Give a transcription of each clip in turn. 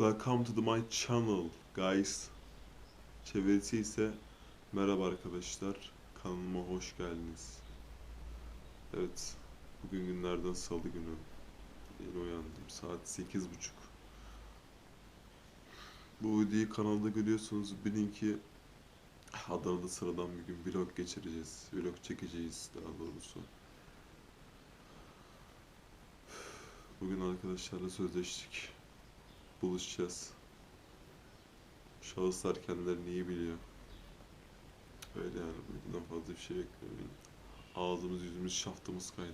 Welcome to the my channel guys. Çevirisi ise merhaba arkadaşlar. Kanalıma hoş geldiniz. Evet. Bugün günlerden salı günü. Yeni uyandım. Saat 8.30. Bu videoyu kanalda görüyorsunuz. Bilin ki Adana'da sıradan bir gün vlog geçireceğiz. Vlog çekeceğiz daha doğrusu. Bugün arkadaşlarla sözleştik. Buluşacağız. Şahıslar kendilerini iyi biliyor. Öyle yani bundan fazla bir şey beklemeyin. Ağzımız yüzümüz şaftımız kaydı.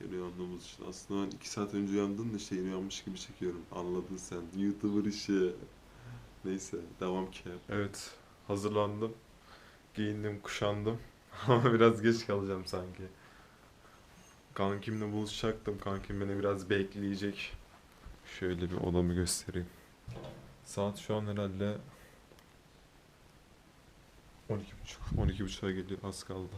Yeni uyandığımız için. Aslında ben iki saat önce uyandım da işte yeni uyanmış gibi çekiyorum. Anladın sen. Youtuber işi. Neyse devam ki. Evet hazırlandım. Giyindim kuşandım. Ama biraz geç kalacağım sanki. Kankimle buluşacaktım. Kankim beni biraz bekleyecek. Şöyle bir odamı göstereyim. Saat şu an herhalde 12.30. 12.30'a geliyor. Az kaldı.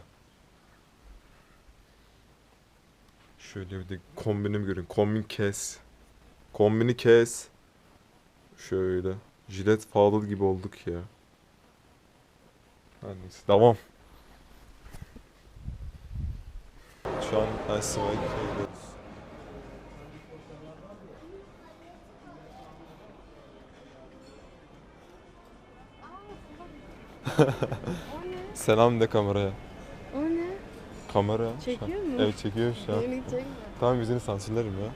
Şöyle bir de kombinimi görün. Kombin kes. Kombini kes. Şöyle. Jilet Fadıl gibi olduk ya. Her neyse. Devam. Şu an Asım'a gidiyoruz. Selam de kameraya. O ne? Kamera. Çekiyor mu? Evet çekiyor şu an. Beni çekme. Tamam yüzünü sansürlerim ya.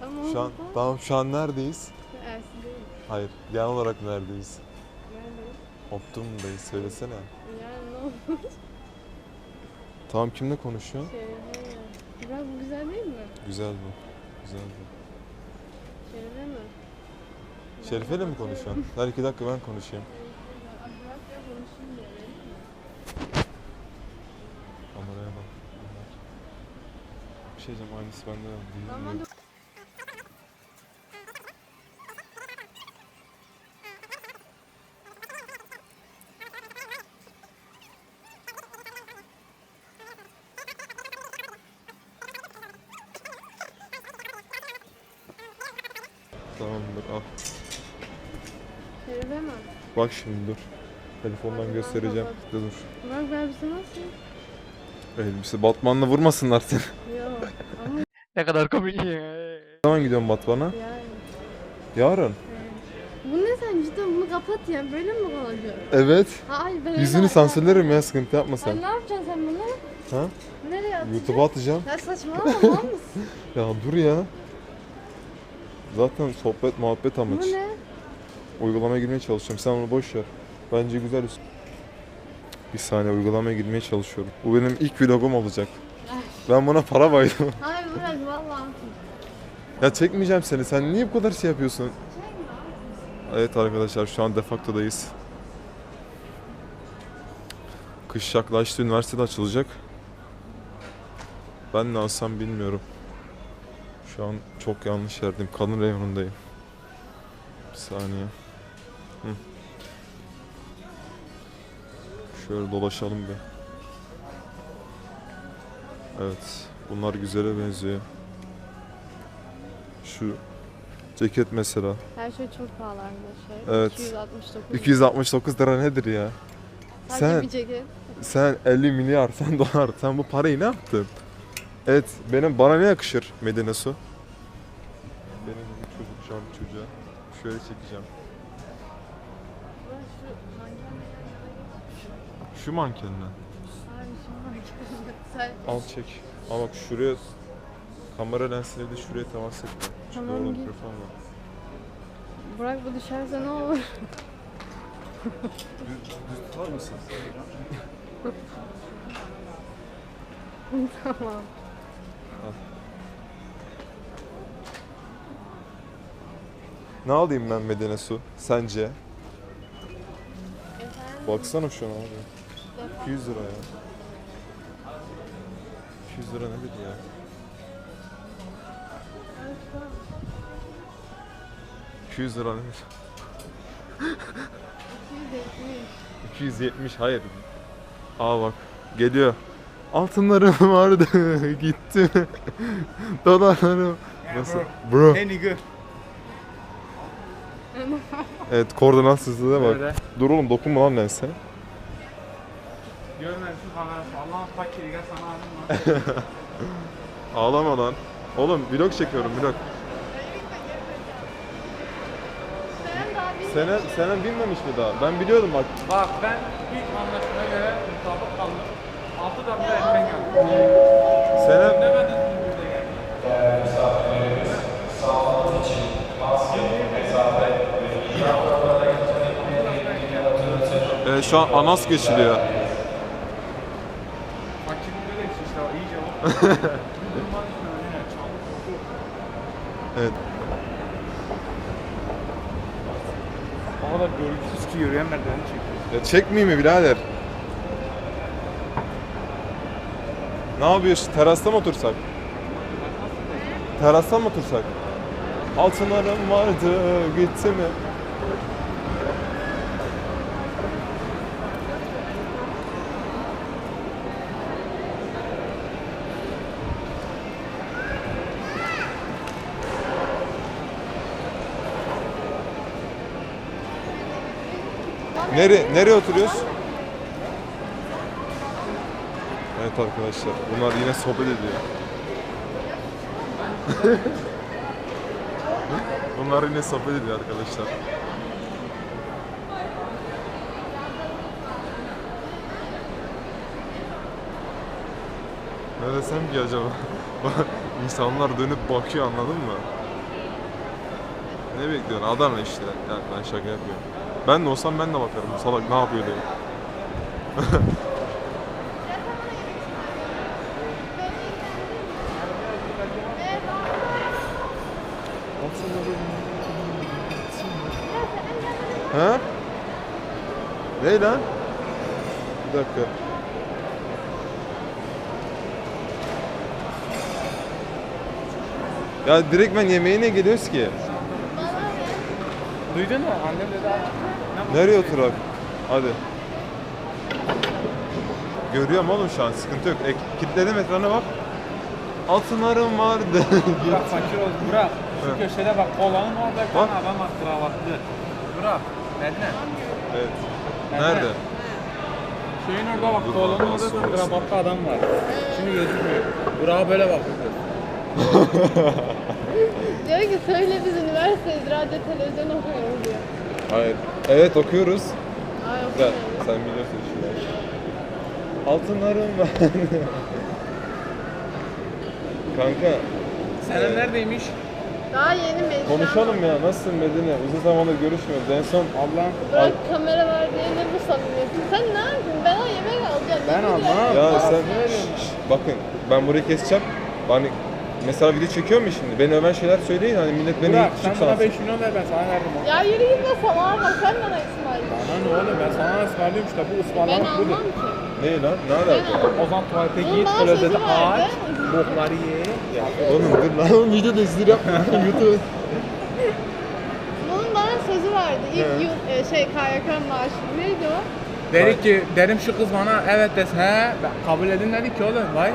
Tamam. Şu an tamam şu an neredeyiz? Ersin'deyim. Hayır. Genel olarak neredeyiz? Neredeyim? Optum'dayız. Söylesene. Yani ne oldu? Tamam kimle konuşuyorsun? Şey, he. Biraz bu güzel değil mi? Güzel bu. Güzel bu. Şerife mi? Şerife'yle mi konuşuyorsun? Her iki dakika ben konuşayım. Kameraya bak. Bir şey diyeceğim aynısı bende. Değil mi? dur. Tamamdır al. Şerife mi? Bak şimdi dur. Telefondan göstereceğim. Dur dur. Burak bir elbise nasıl? Elbise Batman'la vurmasınlar seni. Yok. Ama Ne kadar komik ya. Ne zaman gidiyorsun Batman'a? yani. Yarın. Bu ne sen cidden bunu kapat ya. Böyle mi kalacak? Evet. Hayır ben öyle- Yüzünü sansürlerim ya sıkıntı yapma Sen sen. ne yapacaksın sen bunu? Ha? Nereye atacaksın? YouTube'a atacağım. Ya saçmalama mal mısın? Ya dur ya. Zaten sohbet muhabbet amaç. Bu ne? Uygulamaya girmeye çalışıyorum. Sen onu boş ver. Bence güzel. üst- Bir saniye uygulamaya girmeye çalışıyorum. Bu benim ilk vlogum olacak. Ben buna para baydım. Hayır bırak vallahi. ya çekmeyeceğim seni. Sen niye bu kadar şey yapıyorsun? Evet arkadaşlar şu an defaktodayız. Kış yaklaştı. Üniversitede açılacak. Ben ne alsam bilmiyorum. Şu an çok yanlış yerdeyim. Kadın reyonundayım. Bir saniye. Hı. Şöyle dolaşalım bir. Evet. Bunlar güzele benziyor. Şu ceket mesela. Her şey çok pahalı arkadaşlar. Evet. 269. 269 lira nedir ya? Sadece Sen bir ceket. sen 50 milyar, sen dolar, sen bu parayı ne yaptın? Evet, benim bana ne yakışır Medine Su? Benim çocuk şu an çocuğa. Şöyle çekeceğim. Ben şu manken Şu mankenle. Hayır şu Al çek. Al bak şuraya kamera lensine de şuraya temas. Şurada Tamam, git. mikrofon var. Burak bu düşerse ne olur? Düz, düz tutar mısın? tamam. Ne alayım ben Medine Su? Sence? Efendim? Baksana şuna abi. 200 lira ya. 200 lira nedir ya? Ben şu an 200 lira nedir? 270. 270 hayır. Aa bak geliyor. Altınlarım vardı gitti. Dolarlarım Nasıl? Bro. Hey nigga. Evet koordinatsızlığa bak. Dur oğlum dokunma lan lense. Şu kamerası. Allah'ın fakiri gel sana alayım lan. Ağlama lan. Oğlum vlog çekiyorum vlog. Sen daha bir Senem, Senem bilmemiş mi daha? Ben biliyordum bak. Bak ben ilk anlaşmaya göre mutabık kaldım. 6 dakika erken geldim. Senem Ne ben de sizin geldim. e, şu an Anas geçiliyor. Fakirlikte de işte o iyice o. Bir durman üstüne öyle çaldı. Evet. O kadar görgüsüz ki yürüyen merdiveni çekiyor. Ya çekmeyeyim mi birader? Ne yapıyorsun? Terasta mı otursak? Terasta mı otursak? Altınlarım vardı, gitti mi? Nere nereye oturuyoruz? Evet arkadaşlar, bunlar yine sohbet ediyor. bunlar yine sohbet ediyor arkadaşlar. Ne desem ki acaba? İnsanlar dönüp bakıyor anladın mı? Ne bekliyorsun? Adana işte. Yani ben şaka yapıyorum. Ben de olsam ben de bakarım. Salak ne yapıyor diye. Ha? Ne lan? Bir dakika. Ya direkt ben yemeğine geliyoruz ki. Duydun mu? Annem dedi abi. Nereye oturak? Hadi. Görüyorum oğlum şu an sıkıntı yok. E, kilitledim ekrana bak. Altınlarım vardı. Burak fakir oldu. Burak şu Evet. köşede bak kolanın orada bir Bak. adam var kravatlı. Burak. Medine. evet. Nerede? Şeyin orada bak Dur, kolanın orada da orası? kravatlı adam var. Şimdi gözükmüyor. Burak'a böyle bakıyor. diyor ki söyle biz üniversiteyiz, radyo televizyon okuyoruz diyor. Hayır. Evet okuyoruz. Ay Gel okumuyoruz. sen biliyorsun şu an. Altınlarım var. Kanka Senin neredeymiş? Daha yeni meclis. konuşalım ya. Nasılsın Medine? Uzun zamandır görüşmüyoruz. En son Ablam. Bırak kamera var diye ne bu samimiyetin? Sen ne yapıyorsun? Ben o yemek alacağım. Ben Ne almam. Ya Aa, sen söyle. Şşş, bakın ben burayı keseceğim. Hani mesela video çekiyor mu şimdi? Beni öven şeyler söyleyin hani millet beni Burak küçük sen bana sansın. 5 milyon ver ben sana verdim onu. Ya yürü git be salağa bak sen bana İsmail. Bana ne oğlum ben sana ısmarlıyorum işte bu Ben ısmarlamak budur. almam ki. Ne lan? Ne alaka? O zaman tuvalete Bunun git, bana klozete sözü aç, bokları ye. Ya. Oğlum dur lan oğlum videoda izdir yapma. YouTube. Bunun bana sözü vardı. İlk yıl, e, şey KYK maaşı. Neydi o? Dedik ki, dedim şu kız bana evet dese he, ben kabul edin dedik ki oğlum vay.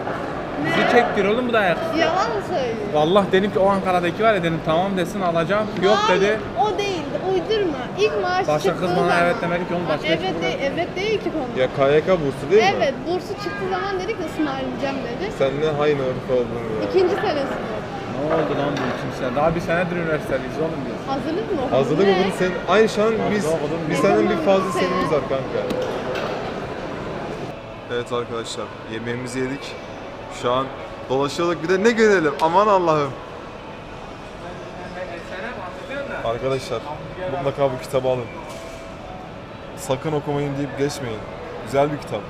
Bizi çektir oğlum bu da ayak. Yalan mı söylüyor? Vallahi dedim ki o Ankara'daki var ya dedim tamam desin alacağım. Yok Hayır, dedi. O değildi. Uydurma. İlk maaş Başka çıktığı kız bana zaman. evet demedi ki onun başka Evet hiçbir değil, evet değil ki konu. Ya KYK bursu değil mi? Evet, bursu çıktığı zaman dedik ısmarlayacağım dedi. Sen ne hain herif oldun ya. İkinci senesi. Ne oldu lan bu ikinci sene? Daha bir senedir üniversitedeyiz oğlum biz. Hazırlık mı okudun? Hazırlık Ne? okudun sen. Aynı şu an biz, Hazırlık okudum. biz senden bir fazla bu senemiz sene? var kanka. Evet arkadaşlar yemeğimizi yedik. Şu an dolaşıyorduk bir de ne görelim aman Allah'ım. Arkadaşlar mutlaka bu kitabı alın. Sakın okumayın deyip geçmeyin. Güzel bir kitap.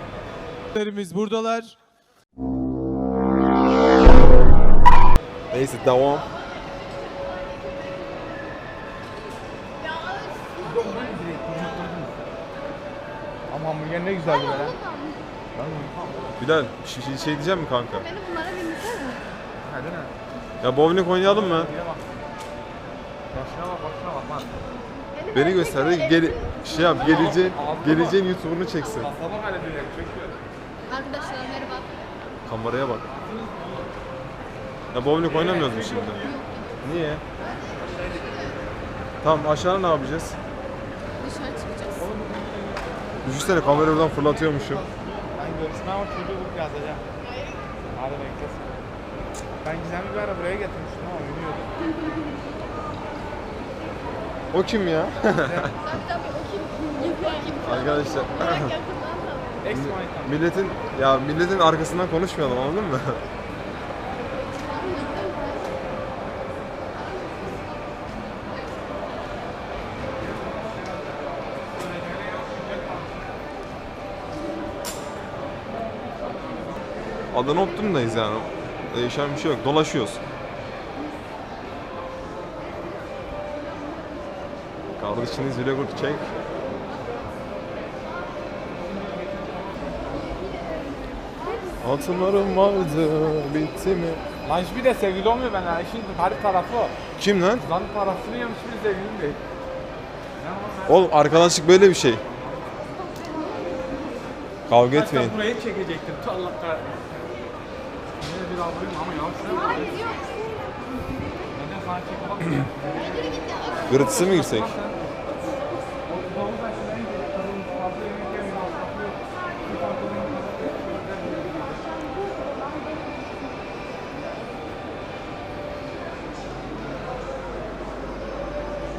Buradalar. Neyse devam. Ama hamburger ne güzeldi be. Bilal şey, şey diyeceğim mi kanka? Beni bunlara bindirsene. Hadi ne? Ya bowling oynayalım mı? Başına bak başına bak bak. Beni göster. Gel, şey yap geleceğin, geleceğin YouTuber'ını çeksin. Kasaba direkt çekiyor. Arkadaşlar merhaba. Kameraya bak. Ya bowling oynamıyoruz mu şimdi? Niye? Tamam aşağı ne yapacağız? Dışarı çıkacağız. Düşünsene kamerayı oradan fırlatıyormuşum. Görüşme ama çocuğu yazacağım. Hadi beklesin. Ben Gizem'i bir ara buraya getirmiştim ama yürüyordu. O kim ya? Tabii tabii o kim? Yapıyor kim? Arkadaşlar yakından milletin ya milletin arkasından konuşmayalım anladın mı? Adana Optum'dayız yani. Değişen bir şey yok. Dolaşıyoruz. Kardeşiniz vlogur çek. Atımlarım vardı, bitti mi? Lan hiçbir de sevgili olmuyor benden. İşin garip tarafı o. Kim lan? Lan parasını yemiş bir sevgilim değil. Oğlum arkadaşlık böyle bir şey. Kavga etmeyin. Hatta burayı çekecektim. Allah kahretsin. Yine bir alayım ama ya şuraya Hayır yok. Neden ya. Gırtısı mı girsek?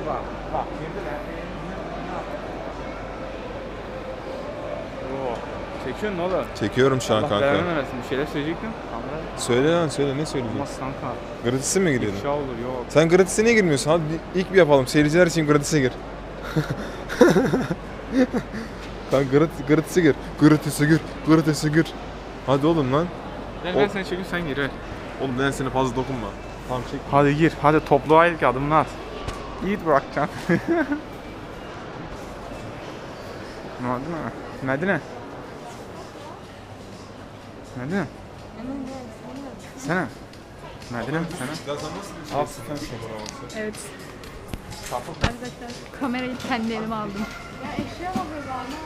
Bak, bak, girdiler. Oo. Çekiyorsun ne oğlum? Çekiyorum şu an Allah kanka. belanı versin. Bir şeyler söyleyecektim. Kamera Söyle lan söyle ne söyleyeceksin? olmaz kanka. Gratisi mi giriyorsun? İfşa olur yok. Sen gratis'e niye girmiyorsun? Hadi bir- ilk bir yapalım. Seyirciler için gratis'e gir. Sen gratis, gratis'e gir. Gratis'e gir. Gratis'e gir. Hadi oğlum lan. Ben, O- ben seni çekeyim sen gir. ver. Oğlum ben seni fazla dokunma. Tamam çek. Hadi gir. Hadi topluğa ilk adımını at. Yiğit bırakacağım. Medine. Medine. Medine. Sana. Mi sana? Al sıfır Evet. Arkadaşlar kamerayı kendi elime aldım. Ya eşya bakıyor bana.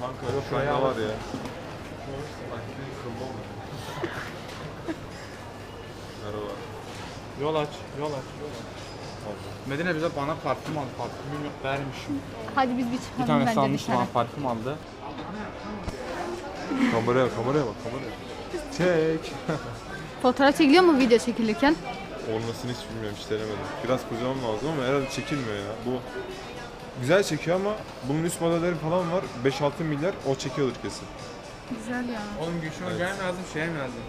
Kanka yok bende var ya. Merhaba. Yol aç, yol aç, yol aç. Medine bize bana parfüm aldı. Parfümüm yok vermiş. Hadi biz bir Bir çıkalım tane bence sanmış dışarı. bana parfüm aldı. Kameraya, kameraya bak kameraya. Çek. Fotoğraf çekiliyor mu video çekilirken? Olmasını hiç bilmiyorum hiç denemedim. Biraz kocamam lazım ama herhalde çekilmiyor ya. Bu güzel çekiyor ama bunun üst modelleri falan var. 5-6 milyar o çekiyordur kesin. Güzel ya. Oğlum Gülşen'e evet. gelme lazım, şeye mi lazım?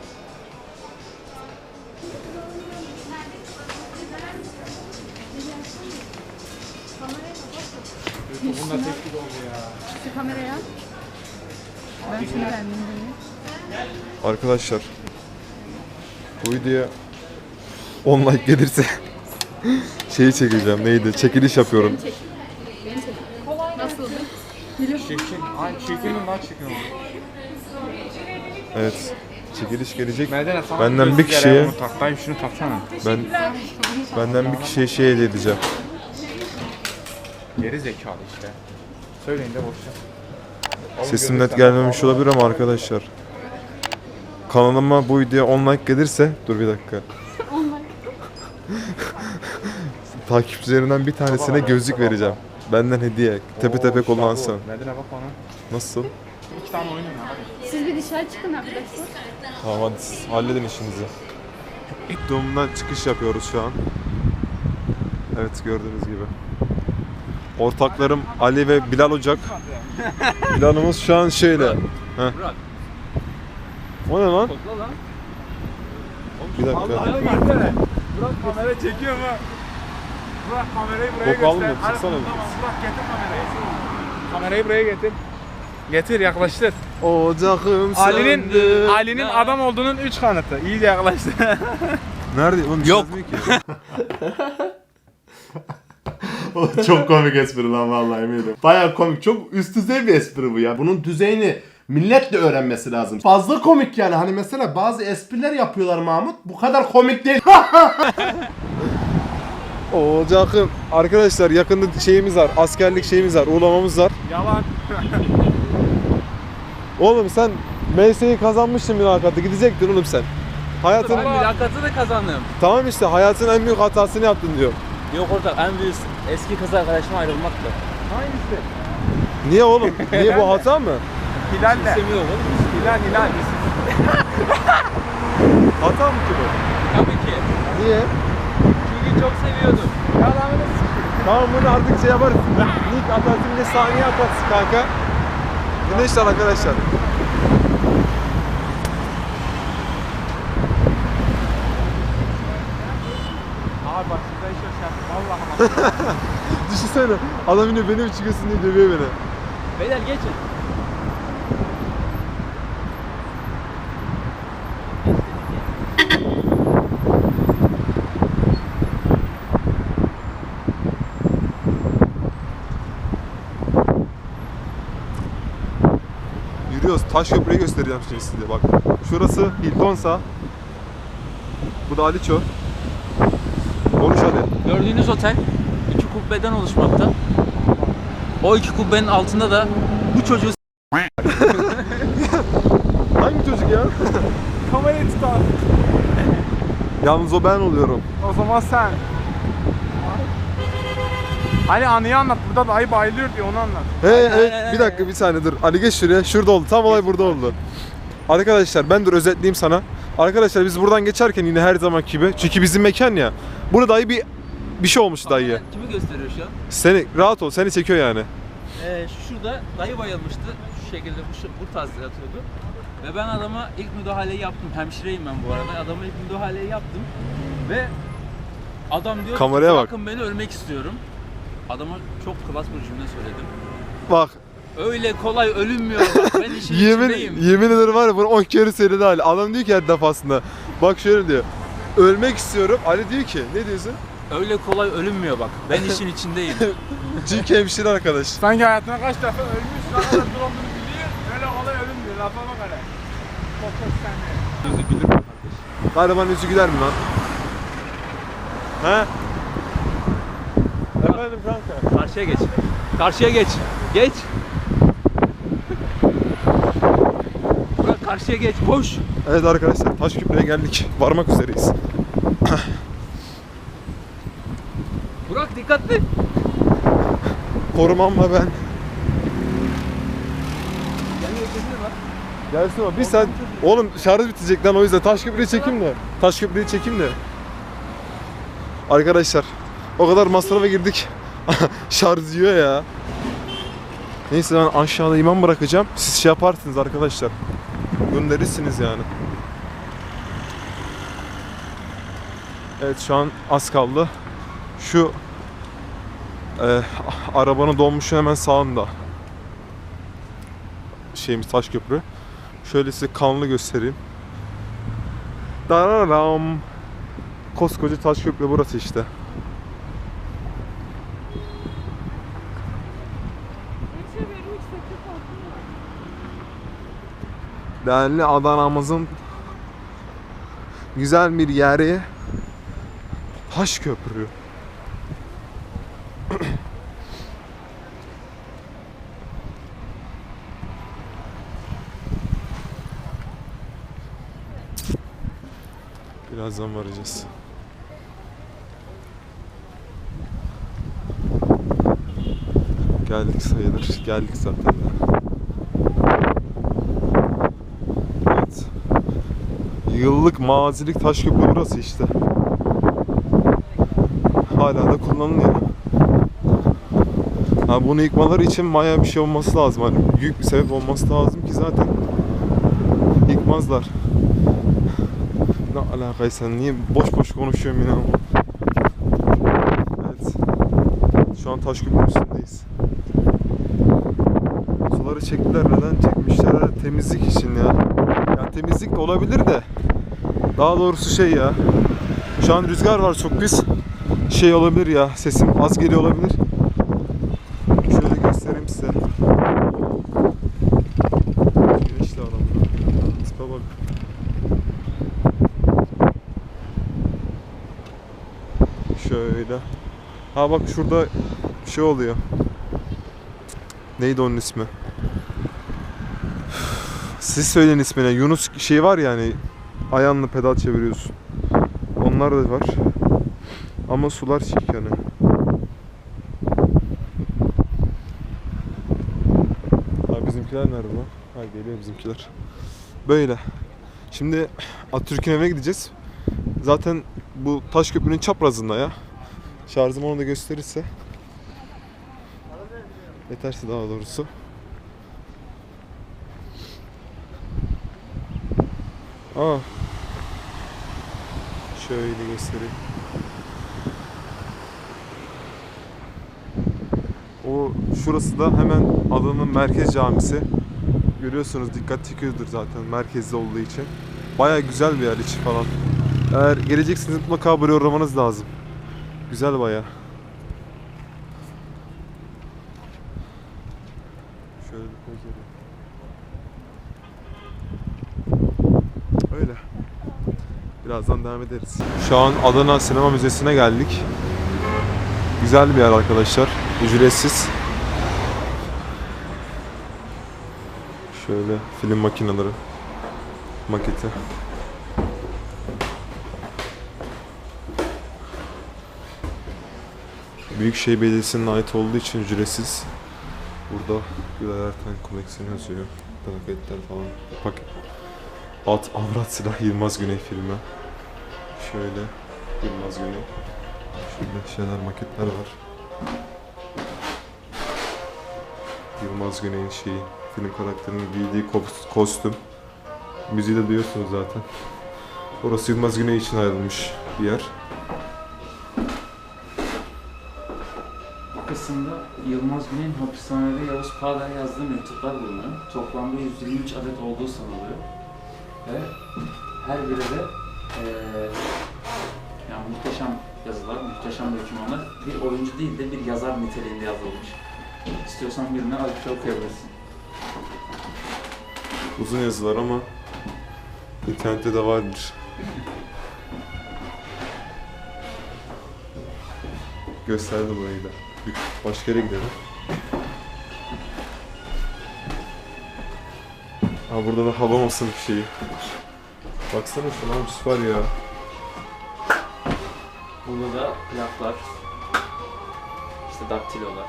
Bunda tek gibi oldu ya. Şu kameraya. Ben şunu beğendim. Arkadaşlar bu videoya 10 like gelirse şeyi çekeceğim neydi? Çekiliş yapıyorum. Nasıldı? Çirkin. Ay çirkinin daha çirkin oldu. Evet. Çekiliş gelecek. Medine sana Benden bir kişiye- bunu tak. Dayım şunu taksana. Ben benden bir kişiye şey hediye edeceğim. Geri zekalı işte. Söyleyin de boşver. Sesim net gelmemiş olabilir ama arkadaşlar. Kanalıma bu videoya 10 like gelirse dur bir dakika. Takipçilerinden bir tanesine gözlük vereceğim. Benden hediye. Tepe tepe kullansın. Medine bak ona. Nasıl? İki tane oyun. Siz bir dışarı çıkın arkadaşlar. Tamam hadi siz halledin işinizi. Doğumdan çıkış yapıyoruz şu an. Evet gördüğünüz gibi. Ortaklarım Ali ve Bilal Ocak. Planımız şu an şöyle. Heh. O ne lan? Bir dakika. Burak kamera çekiyor mu? Burak kamerayı buraya Bok göster. almıyor, Hadi. Tamam Burak getir kamerayı. Kamerayı buraya getir. Getir yaklaştır. Ocağım Ali'nin Ali'nin adam olduğunun 3 kanıtı. İyice yaklaştır. Nerede? Oğlum Yok. Çok komik espri lan vallahi eminim. Baya komik. Çok üst düzey bir espri bu ya. Bunun düzeyini millet de öğrenmesi lazım. Fazla komik yani. Hani mesela bazı espriler yapıyorlar Mahmut. Bu kadar komik değil. Ocağım. Arkadaşlar yakında şeyimiz var. Askerlik şeyimiz var. Uğurlamamız var. Yalan. Oğlum sen MS'yi kazanmıştın mülakatı. Gidecektin oğlum sen. hayatın Ben mülakatı da kazandım. tamam işte hayatın en büyük hatasını yaptın diyor. Yok ortak en büyük eski kız arkadaşıma ayrılmaktı. Hangisi? Niye oğlum? Niye bu hata mı? Hilal de. İstemiyor oğlum. Hilal Hilal. Hata mı ki bu? Tabii ki. Niye? Çünkü çok seviyordum. Yalanını Tamam bunu artık şey yaparız. Nick atarsın bir de saniye atarsın kanka. Güneşler arkadaşlar. Abi bak şurada iş yaşadım. Vallahi bak. Düşünsene adam yine benim çıkıyorsun diye dövüyor beni. Beyler geçin. Yürüyoruz. Taş köprüyü göstereceğim şimdi size bak. Şurası Hiltonsa. Bu da Aliço. Gördüğünüz otel iki kubbeden oluşmakta. O iki kubbenin altında da bu çocuğu Hangi çocuk ya? Kamerayı tut abi. Yalnız o ben oluyorum. O zaman sen. Ali anıyı anlat. Burada dayı bayılıyor diyor onu anlat. He he bir dakika bir saniye dur. Ali geç şuraya. Şurada oldu. Tam olay burada oldu. Arkadaşlar ben dur özetleyeyim sana. Arkadaşlar biz buradan geçerken yine her zaman gibi. Çünkü bizim mekan ya. Burada bir bir şey olmuş dayıya. Kimi gösteriyor şu an? Seni rahat ol. Seni çekiyor yani. Ee, şurada dayı bayılmıştı. Şu şekilde bu, bu tarzda yatıyordu. Ve ben adama ilk müdahaleyi yaptım. Hemşireyim ben bu arada. Adama ilk müdahaleyi yaptım. Ve adam diyor Kameraya bak. bırakın beni ölmek istiyorum. Adama çok klas bir cümle söyledim. Bak Öyle kolay ölünmüyor bak ben işin yemin içindeyim. yemin ederim var ya bunu 10 kere söyledi Ali. Adam diyor ki her defasında. Bak şöyle diyor. Ölmek istiyorum. Ali diyor ki ne diyorsun? Öyle kolay ölünmüyor bak. Ben işin içindeyim. Çünkü hemşire arkadaş. Sanki hayatına kaç defa ölmüş, ne kadar dur olduğunu biliyor. Öyle olay ölünmüyor. Lafa bak hele. Fotoğraf sende. Gariban yüzü güler mi lan? He? Efendim kanka. Karşıya geç. Karşıya geç. Geç. Burak karşıya geç. Koş. Evet arkadaşlar Taşköprü'ye geldik. Varmak üzereyiz. Burak dikkatli. Korumamla ben. Gelsin o. Bir saat. Oğlum şarj bitecek lan o yüzden Taşköprü'yü çekeyim de. Taşköprü'yü çekeyim de. Arkadaşlar o kadar masrafa girdik. şarj yiyor ya. Neyse ben aşağıda imam bırakacağım. Siz şey yaparsınız arkadaşlar. Gönderirsiniz yani. Evet şu an az kaldı. Şu e, arabanın dolmuşun hemen sağında. Şeyimiz Taşköprü. Şöyle size kanlı göstereyim. Dararam. Koskoca Taşköprü burası işte. Değerli Adana'mızın güzel bir yeri Taşköprü. Birazdan varacağız. Geldik sayılır. Geldik zaten. Evet. Yıllık mazilik Taşköprü burası işte. Hala da kullanılıyor. Ha bunu yıkmaları için maya bir şey olması lazım. Hani büyük bir sebep olması lazım ki zaten yıkmazlar. Ne alakaysa niye boş boş konuşuyorum yine. Evet. Şu an Taşköprü üstündeyiz. Suları çektiler. Neden çekmişler? Temizlik için ya. Ya temizlik de olabilir de. Daha doğrusu şey ya. Şu an rüzgar var çok pis. Şey olabilir ya. Sesim az geliyor olabilir. Şöyle göstereyim size. Güneşli adam. Tipe bak. Şöyle. Ha bak şurada şey oluyor. Neydi onun ismi? Siz söyleyin ismini. Yunus şey var yani. ayağınla pedal çeviriyorsun. Onlar da var. Ama sular çiğ yani. Abi bizimkiler nerede lan? Ha geliyor bizimkiler. Böyle. Şimdi Atatürk'ün evine gideceğiz. Zaten bu taş köprünün çaprazında ya. Şarjım onu da gösterirse. Yeterse daha doğrusu. Aa. Şöyle göstereyim. O şurası da hemen adanın merkez camisi. Görüyorsunuz dikkat çekiyordur zaten merkezde olduğu için. Baya güzel bir yer içi falan. Eğer geleceksiniz mutlaka buraya uğramanız lazım. Güzel baya. Şöyle bir pencereye. Öyle. Birazdan devam ederiz. Şu an Adana Sinema Müzesi'ne geldik. Güzel bir yer arkadaşlar. Ücretsiz. Şöyle film makineleri. Maketi. Büyükşehir Belediyesi'nin ait olduğu için ücretsiz. Burada Güler Erten koleksiyonu yazıyor. Plaketler falan. Bak At Avrat Silah Yılmaz Güney filmi. Şöyle Yılmaz Güney. Şöyle şeyler maketler var. Yılmaz Güney'in şeyi, film karakterinin giydiği kos- kostüm. Müziği de duyuyorsunuz zaten. Orası Yılmaz Güney için ayrılmış bir yer. Kısımda Yılmaz Güney'in hapishanede Yavuz Pağlar'a yazdığı mektuplar bulunuyor. Toplamda 123 adet olduğu sanılıyor. Ve her biri de eee yani muhteşem yazılar, muhteşem dokümanlar bir oyuncu değil de bir yazar niteliğinde yazılmış. İstiyorsan birine alıp okuyabilirsin. Uzun yazılar ama internette de vardır. Gösterdi burayı da. Bir Başka yere gidelim. Ha burada da hava bir şeyi. Baksana şuna abi süper ya. Burada da plaklar, işte daktilolar.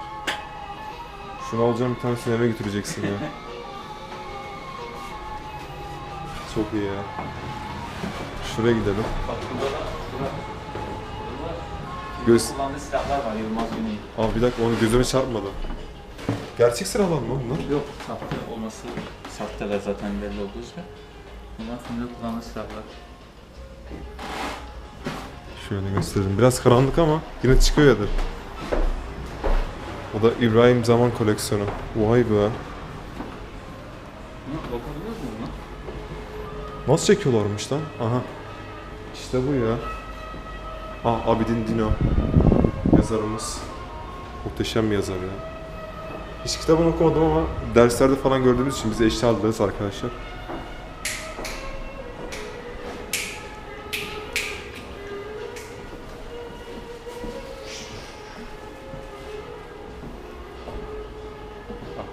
Şunu alacağım bir tanesini eve götüreceksin ya. Çok iyi ya. Şuraya gidelim. Bak burada da, burada, burada da Göz- kullandığı silahlar var Yılmaz Güney'in. Abi bir dakika onu gözüme çarpmadı. Gerçek silahlar mı bunlar? Yok, sahte olması, sahteler zaten belli olduğu üzere. Bunlar filmde kullandığı silahlar. Şöyle göstereyim. Biraz karanlık ama yine çıkıyor ya da. O da İbrahim Zaman koleksiyonu. Vay be. Bunu bakabiliyor musun buna? Nasıl çekiyorlarmış lan? Aha. İşte bu ya. Ah Abidin Dino. Yazarımız. Muhteşem bir yazar ya. Hiç kitabını okumadım ama derslerde falan gördüğümüz için bize eşlik aldılar arkadaşlar.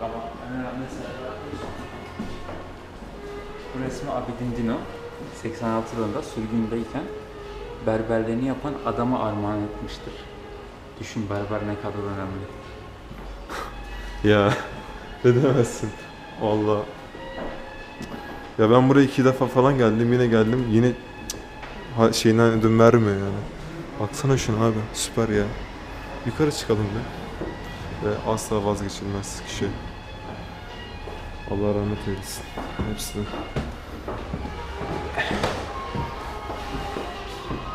Bak Bu resmi Abidin Dino 86 yılında sürgündeyken berberliğini yapan adama armağan etmiştir. Düşün berber ne kadar önemli. Ya ne demezsin. Valla. Ya ben buraya iki defa falan geldim yine geldim yine şeyinden ödün vermiyor yani. Baksana şuna abi süper ya. Yukarı çıkalım bir. Ve asla vazgeçilmez kişi. Allah rahmet eylesin. Hepsini.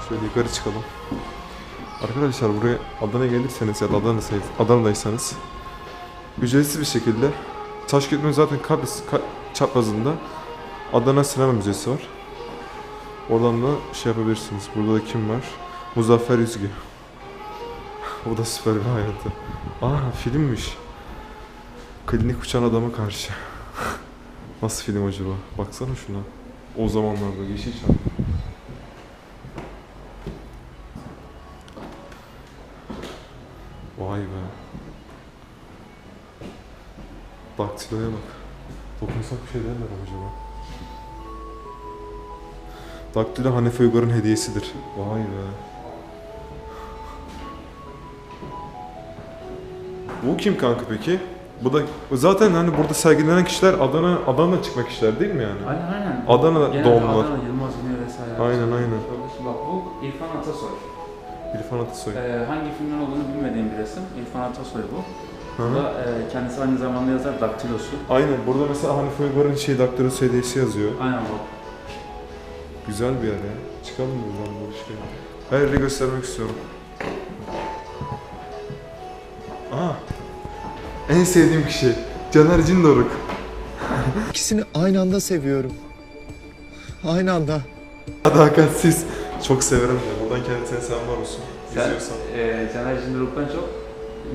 Şöyle yukarı çıkalım. Arkadaşlar buraya Adana'ya gelirseniz ya da Adana'daysanız, Adana'daysanız ücretsiz bir şekilde Taşköprü'nün zaten kabis, ka, çaprazında Adana Sinema Müzesi var. Oradan da şey yapabilirsiniz. Burada da kim var? Muzaffer Üzgü. o da süper bir hayatı. Aa filmmiş. Klinik uçan adama karşı. Nasıl film acaba? Baksana şuna. O zamanlarda Yeşilçam. Vay be. Daktiloya bak. Dokunsak bir şey derler acaba? Daktilo Hanefe Uygar'ın hediyesidir. Vay be. Bu kim kanka peki? Bu da zaten hani burada sergilenen kişiler Adana Adana çıkma kişiler değil mi yani? Aynen aynen. Adana Genelde doğumlular. Adana, Yılmaz Güney vesaire. Aynen, aynen. Bak bu İrfan Atasoy. İrfan Atasoy. Ee, hangi filmden olduğunu bilmediğim bir resim. İrfan Atasoy bu. Hı hı. Bu da e, kendisi aynı zamanda yazar Daktilosu. Aynen burada mesela Hanife Uygar'ın şey Daktilo hediyesi yazıyor. Aynen bu. Güzel bir yer ya. Çıkalım buradan bu işte. Her yeri göstermek istiyorum. Aa. En sevdiğim kişi. Caner Cindoruk. İkisini aynı anda seviyorum. Aynı anda. Sadakatsiz. Çok severim ya. Buradan kendisine selamlar olsun. Sen İzliyorsan. e, Caner Cindoruk'tan çok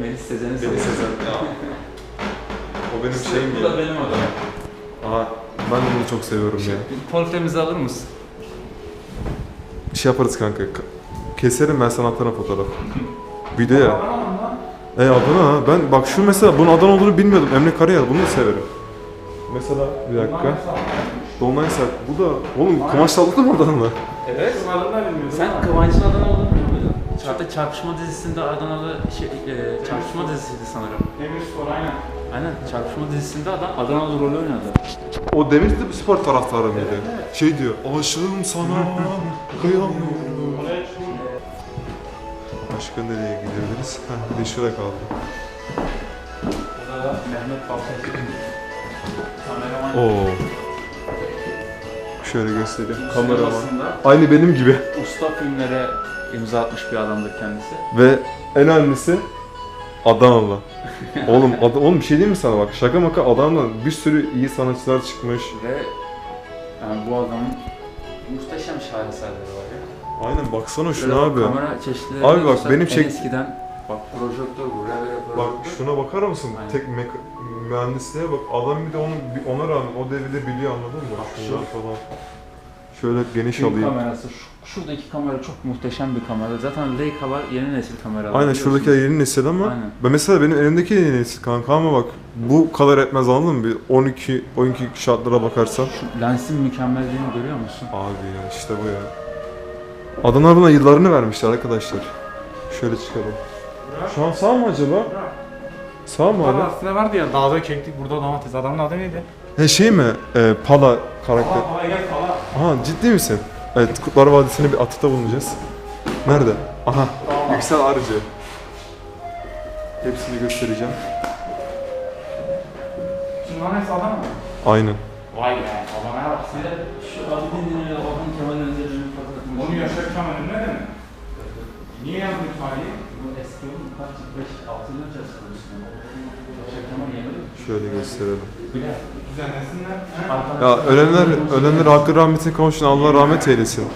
Melis Sezen'i Beni sezen. Ya. O benim şeyim Bu da ya. benim odam. Aa, ben onu çok seviyorum ya. Portremizi alır mısın? Bir şey yaparız kanka. Ka- Keserim ben sana atarım fotoğraf. Video ya. E Adana ha. Ben bak şu mesela bunun Adana olduğunu bilmiyordum. Emre Karayel bunu da severim. Mesela bir dakika. Dolunay Saat. Bu da oğlum kumaş salladı mı oradan mı? Evet. Sen Kıvanç'ın Adana olduğunu? Hatta Çarpışma dizisinde Adanalı şey, e, Çarpışma dizisiydi sanırım. Demirspor aynen. Aynen Çarpışma dizisinde adam Adanalı rolü oynadı. O Demir de bir spor taraftarı mıydı? Şey diyor. Aşığım sana. Kıyamıyorum. Başka nereye gidebiliriz? Heh, bir de şuraya kaldı. O da Mehmet Baltaş. Kameraman. Oo. Şöyle göstereyim. Kameraman. Aynı benim gibi. Usta filmlere imza atmış bir adamdır kendisi. Ve en önemlisi Adanalı. oğlum, Ad- oğlum bir şey diyeyim mi sana bak şaka maka Adana'dan bir sürü iyi sanatçılar çıkmış. Ve yani bu adamın muhteşem şaheserleri var ya. Aynen baksana Şöyle şuna bak, abi. Kamera çeşitleri Abi bak, benim çek- eskiden bak projektör bu, revere Bak projektör. şuna bakar mısın? Aynen. Tek mek- mühendisliğe bak. Adam bir de onu bir- ona rağmen o devirde biliyor anladın mı? Bak şu- falan. Şöyle geniş Film alayım. kamerası. Şu, şuradaki kamera çok muhteşem bir kamera. Zaten Leica'lar yeni nesil kameralar. Aynen biliyorsun. şuradaki yeni nesil ama Aynen. ben mesela benim elimdeki yeni nesil kanka ama bak bu kadar etmez anladın mı? Bir 12 12 şartlara bakarsan. Şu lensin mükemmelliğini görüyor musun? Abi ya işte bu ya. Adana buna yıllarını vermişler arkadaşlar. Şöyle çıkalım. Şu an sağ mı acaba? Sağ mı hala? aslında vardı ya dağda çektik burada domates. Adamın adı neydi? He şey mi? Ee, Pala karakter. Aa kolay gel falan. Aha ciddi misin? Evet Kutlar Vadisi'ne bir atıfta bulunacağız. Nerede? Aha. Yüksel Arıcı. Hepsini göstereceğim. Şunların hepsi adam mı? Aynen. Vay be adamaya bak. Şu Abidin denilen Orhan Kemal Önder'in fotoğrafını. Onu Yaşar Kemal önünde mi? Niye yazdın tarihi? Bu eski oğlum kaç? 5 6 yıl önce? Şöyle gösterelim. Ya ölenler, ölenler hakkı rahmetine kavuşsun Allah rahmet eylesin.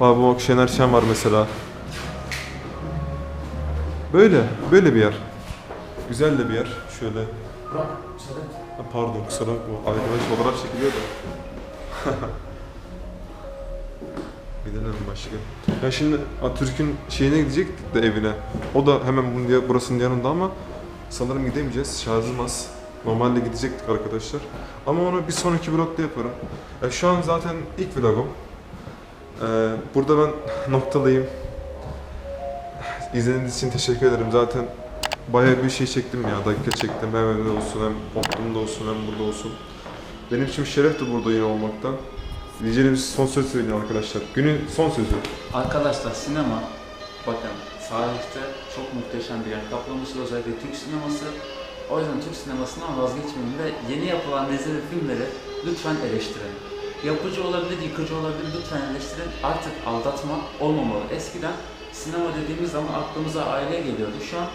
Abi bu bak Şener Şen var mesela. Böyle, böyle bir yer. Güzel de bir yer. Şöyle. Ha, Pardon kusura bakma. Arkadaş fotoğraf çekiliyor da. Gidelim başka. Ya şimdi Atatürk'ün şeyine gidecektik de evine. O da hemen bunun diye, burasının yanında ama sanırım gidemeyeceğiz. Şarjım az. Normalde gidecektik arkadaşlar. Ama onu bir sonraki vlogda yaparım. Ya şu an zaten ilk vlogum. Ee, burada ben noktalayayım. İzlediğiniz için teşekkür ederim. Zaten bayağı bir şey çektim ya. Dakika çektim. Hem evde olsun hem Optum'da olsun hem burada olsun. Benim için bir şerefti burada yine olmaktan. Diyeceğiniz son söz söyleyin arkadaşlar. Günün son sözü. Arkadaşlar sinema bakın tarihte çok muhteşem bir yer kaplamıştır özellikle Türk sineması. O yüzden Türk sinemasından vazgeçmeyin ve yeni yapılan dizi ve filmleri lütfen eleştirin. Yapıcı olabilir, yıkıcı olabilir lütfen eleştirin. Artık aldatma olmamalı. Eskiden sinema dediğimiz zaman aklımıza aile geliyordu. Şu an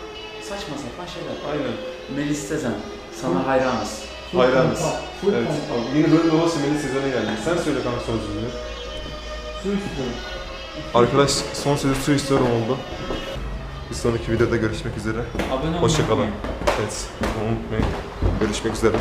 saçma sapan şeyler. Aynen. Melis Sezen, sana hayranız. Hayranız. Evet. Abi, yeni bölüm babası Melih Sezen'e geldi. Sen söyle kanka son sözünü. Su istiyorum. Arkadaş son sözü su istiyorum oldu. Bir sonraki videoda görüşmek üzere. Abone olmayı Hoşçakalın. unutmayın. Evet. Unutmayın. Görüşmek üzere.